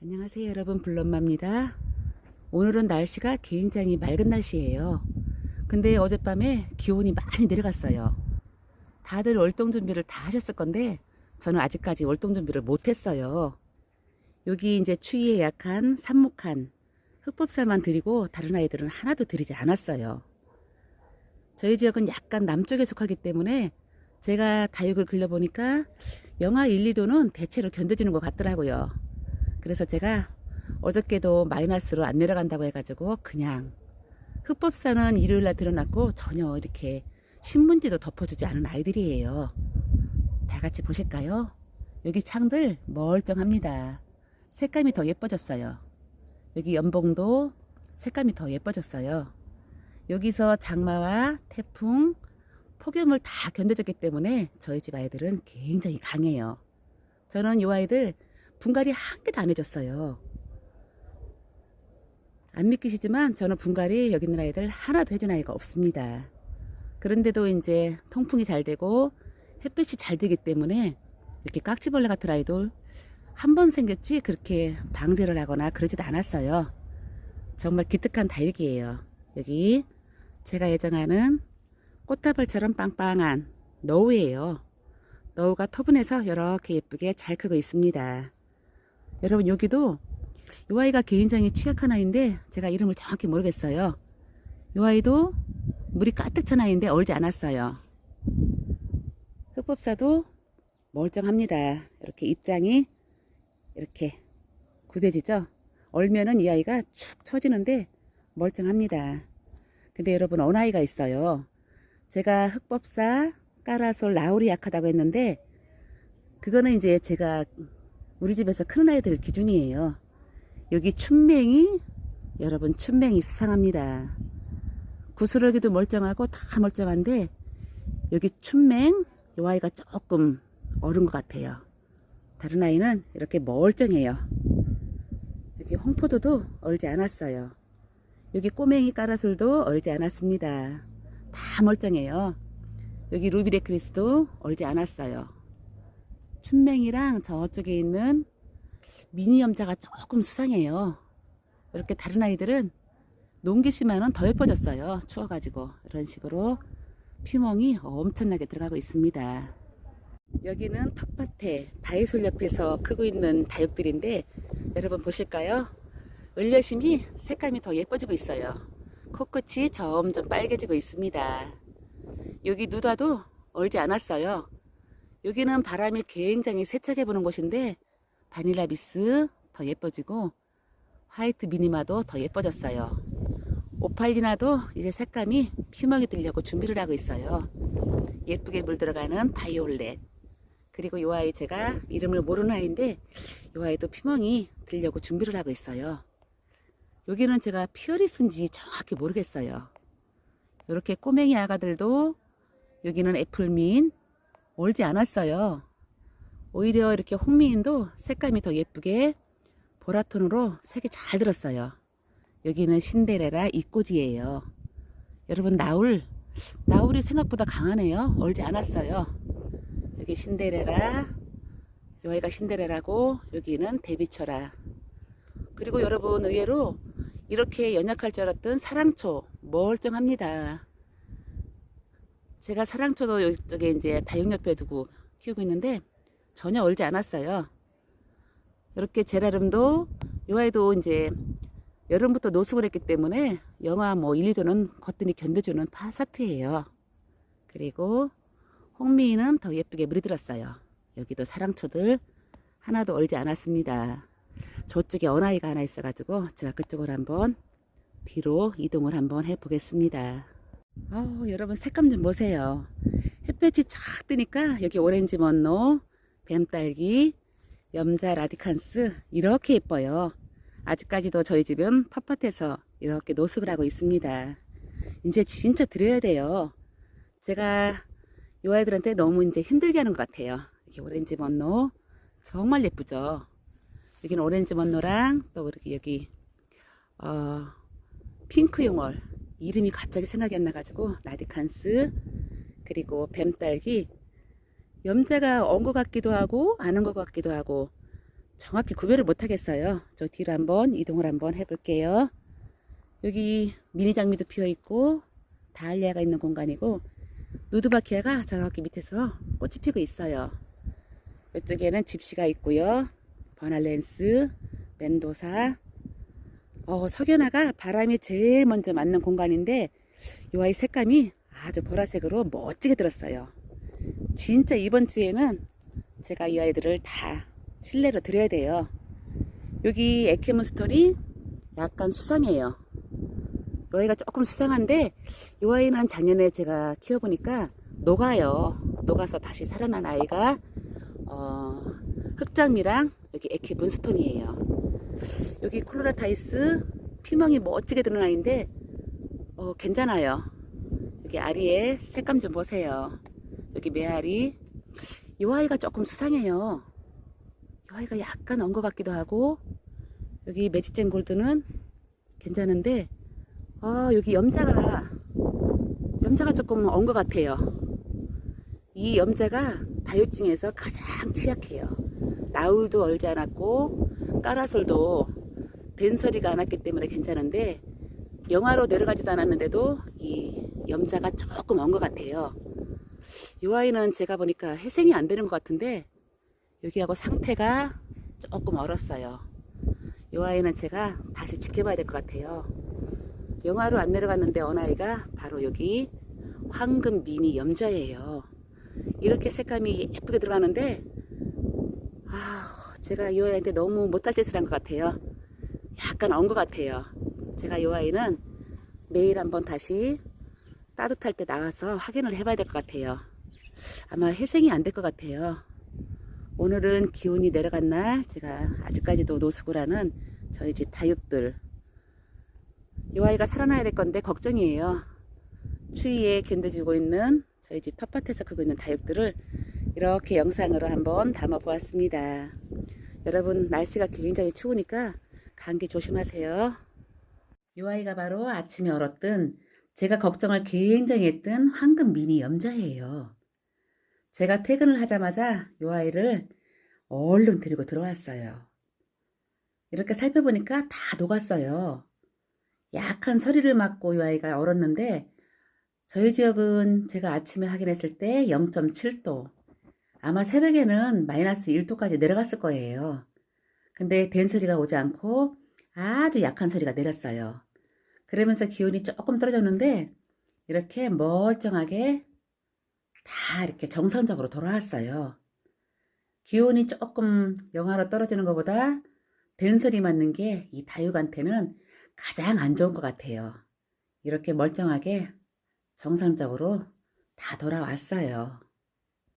안녕하세요 여러분. 블럼마입니다. 오늘은 날씨가 굉장히 맑은 날씨예요. 근데 어젯밤에 기온이 많이 내려갔어요. 다들 월동 준비를 다 하셨을 건데 저는 아직까지 월동 준비를 못했어요. 여기 이제 추위에 약한 삽목한 흑법살만 드리고 다른 아이들은 하나도 드리지 않았어요. 저희 지역은 약간 남쪽에 속하기 때문에 제가 다육을 길러보니까 영하 1, 2도는 대체로 견뎌주는 것 같더라고요 그래서 제가 어저께도 마이너스로 안 내려간다고 해가지고 그냥 흑법사는 일요일날 들어놨고 전혀 이렇게 신문지도 덮어주지 않은 아이들이에요. 다 같이 보실까요? 여기 창들 멀쩡합니다. 색감이 더 예뻐졌어요. 여기 연봉도 색감이 더 예뻐졌어요. 여기서 장마와 태풍, 폭염을 다 견뎌줬기 때문에 저희 집 아이들은 굉장히 강해요. 저는 이 아이들 분갈이 한 개도 안 해줬어요. 안 믿기시지만 저는 분갈이 여기 있는 아이들 하나도 해준 아이가 없습니다. 그런데도 이제 통풍이 잘 되고 햇볕이 잘 되기 때문에 이렇게 깍지벌레 같은 아이들 한번 생겼지 그렇게 방제를 하거나 그러지도 않았어요. 정말 기특한 다육이에요. 여기 제가 예정하는 꽃다발처럼 빵빵한 너우예요. 너우가 터분해서 이렇게 예쁘게 잘 크고 있습니다. 여러분 여기도 이 아이가 개인장에 취약한 아이인데 제가 이름을 정확히 모르겠어요. 이 아이도 물이 가득 찬 아이인데 얼지 않았어요. 흑법사도 멀쩡합니다. 이렇게 입장이 이렇게 굽여지죠. 얼면은 이 아이가 축 처지는데 멀쩡합니다. 근데 여러분 어느 아이가 있어요. 제가 흑법사 까라솔 라울이 약하다고 했는데 그거는 이제 제가 우리 집에서 큰 아이들 기준이에요. 여기 춘맹이 여러분 춘맹이 수상합니다. 구스러기도 멀쩡하고 다 멀쩡한데 여기 춘맹 이 아이가 조금 어른 것 같아요. 다른 아이는 이렇게 멀쩡해요. 여기 홍포도도 얼지 않았어요. 여기 꼬맹이 까라솔도 얼지 않았습니다. 다 멀쩡해요. 여기 루비레크리스도 얼지 않았어요. 춘맹이랑 저쪽에 있는 미니 염자가 조금 수상해요. 이렇게 다른 아이들은 농기심만은 더 예뻐졌어요. 추워가지고 이런 식으로 피멍이 엄청나게 들어가고 있습니다. 여기는 텃밭에 바위솔 옆에서 크고 있는 다육들인데 여러분 보실까요? 을려심이 색감이 더 예뻐지고 있어요. 코끝이 점점 빨개지고 있습니다. 여기 누다도 얼지 않았어요. 여기는 바람이 굉장히 세차게 부는 곳인데 바닐라 비스 더 예뻐지고 화이트 미니마도 더 예뻐졌어요. 오팔리나도 이제 색감이 피멍이 들려고 준비를 하고 있어요. 예쁘게 물들어가는 바이올렛. 그리고 이 아이 제가 이름을 모르는 아이인데 이 아이도 피멍이 들려고 준비를 하고 있어요. 여기는 제가 피어리스인지 정확히 모르겠어요. 이렇게 꼬맹이 아가들도 여기는 애플민 얼지 않았어요. 오히려 이렇게 홍미인도 색감이 더 예쁘게 보라톤으로 색이 잘 들었어요. 여기는 신데레라 이꼬지예요. 여러분 나울 나울이 생각보다 강하네요. 얼지 않았어요. 여기 신데레라 여기가 신데레라고 여기는 데비처라 그리고 여러분 의외로 이렇게 연약할 줄 알았던 사랑초 멀쩡합니다. 제가 사랑초도 이쪽에 이제 다육 옆에 두고 키우고 있는데 전혀 얼지 않았어요. 이렇게 제라름도 요 아이도 이제 여름부터 노숙을 했기 때문에 영하 뭐 1, 2도는 거뜬히 견뎌주는 파사트예요. 그리고 홍미인은 더 예쁘게 물이 들었어요. 여기도 사랑초들 하나도 얼지 않았습니다. 저쪽에 어나이가 하나 있어가지고 제가 그쪽으로 한번 뒤로 이동을 한번 해보겠습니다. 아우 여러분 색감 좀 보세요. 햇볕이 쫙 뜨니까 여기 오렌지 먼노, 뱀딸기, 염자 라디칸스 이렇게 예뻐요. 아직까지도 저희 집은 텃밭에서 이렇게 노숙을 하고 있습니다. 이제 진짜 드려야 돼요. 제가 이 아이들한테 너무 이제 힘들게 하는 것 같아요. 여기 오렌지 먼노 정말 예쁘죠. 여기는 오렌지 먼노랑 또 이렇게 여기 어, 핑크 용월 이름이 갑자기 생각이 안 나가지고 라디칸스 그리고 뱀딸기 염자가 언 것 같기도 하고 안온것 같기도 하고 정확히 구별을 못 하겠어요. 저 뒤로 한번 이동을 한번 해볼게요. 여기 미니 장미도 피어 있고 다알리아가 있는 공간이고 누드바키아가 저렇게 밑에서 꽃이 피고 있어요. 이쪽에는 집시가 있고요. 버날렌스, 멘도사. 어, 석연화가 바람이 제일 먼저 맞는 공간인데 이 아이 색감이 아주 보라색으로 멋지게 들었어요. 진짜 이번 주에는 제가 이 아이들을 다 실내로 들여야 돼요. 여기 에케몬스톤이 약간 수상해요. 이 아이가 조금 수상한데 이 아이는 작년에 제가 키워보니까 녹아요. 녹아서 다시 살아난 아이가 어, 흑장미랑 여기 에케 문스톤이에요. 여기 콜로라타이스 피멍이 멋지게 드는 아이인데 어, 괜찮아요. 여기 아리의 색감 좀 보세요. 여기 메아리. 이 아이가 조금 수상해요. 이 아이가 약간 언것 같기도 하고 여기 매직젠 골드는 괜찮은데 아 여기 염자가 염자가 조금 언 것 같아요. 이 염자가 다육 중에서 가장 취약해요. 나울도 얼지 않았고 까라솔도 벤서리가 않았기 때문에 괜찮은데 영하로 내려가지도 않았는데도 이 염자가 조금 언것 같아요. 이 아이는 제가 보니까 회생이 안 되는 것 같은데 여기하고 상태가 조금 얼었어요. 이 아이는 제가 다시 지켜봐야 될 것 같아요. 영하로 안 내려갔는데 어느 아이가 바로 여기 황금 미니 염자예요. 이렇게 색감이 예쁘게 들어가는데 아, 제가 이 아이한테 너무 못할 짓을 한 것 같아요. 약간 언것 같아요. 제가 이 아이는 내일 한번 다시 따뜻할 때 나와서 확인을 해봐야 될 것 같아요. 아마 회생이 안 될 것 같아요. 오늘은 기온이 내려간 날 제가 아직까지도 노수구라는 저희 집 다육들 이 아이가 살아나야 될 건데 걱정이에요. 추위에 견뎌주고 있는 저희 집 텃밭에서 크고 있는 다육들을 이렇게 영상으로 한번 담아 보았습니다. 여러분 날씨가 굉장히 추우니까 감기 조심하세요. 이 아이가 바로 아침에 얼었던 제가 걱정을 굉장히 했던 황금 미니 염자예요. 제가 퇴근을 하자마자 이 아이를 얼른 데리고 들어왔어요. 이렇게 살펴보니까 다 녹았어요. 약한 서리를 맞고 이 아이가 얼었는데 저희 지역은 제가 아침에 확인했을 때 0.7도 아마 새벽에는 마이너스 1도까지 내려갔을 거예요. 근데 댄 소리가 오지 않고 아주 약한 소리가 내렸어요. 그러면서 기온이 조금 떨어졌는데 이렇게 멀쩡하게 다 이렇게 정상적으로 돌아왔어요. 기온이 조금 영하로 떨어지는 것보다 된 소리 맞는 게 이 다육한테는 가장 안 좋은 것 같아요. 이렇게 멀쩡하게 정상적으로 다 돌아왔어요.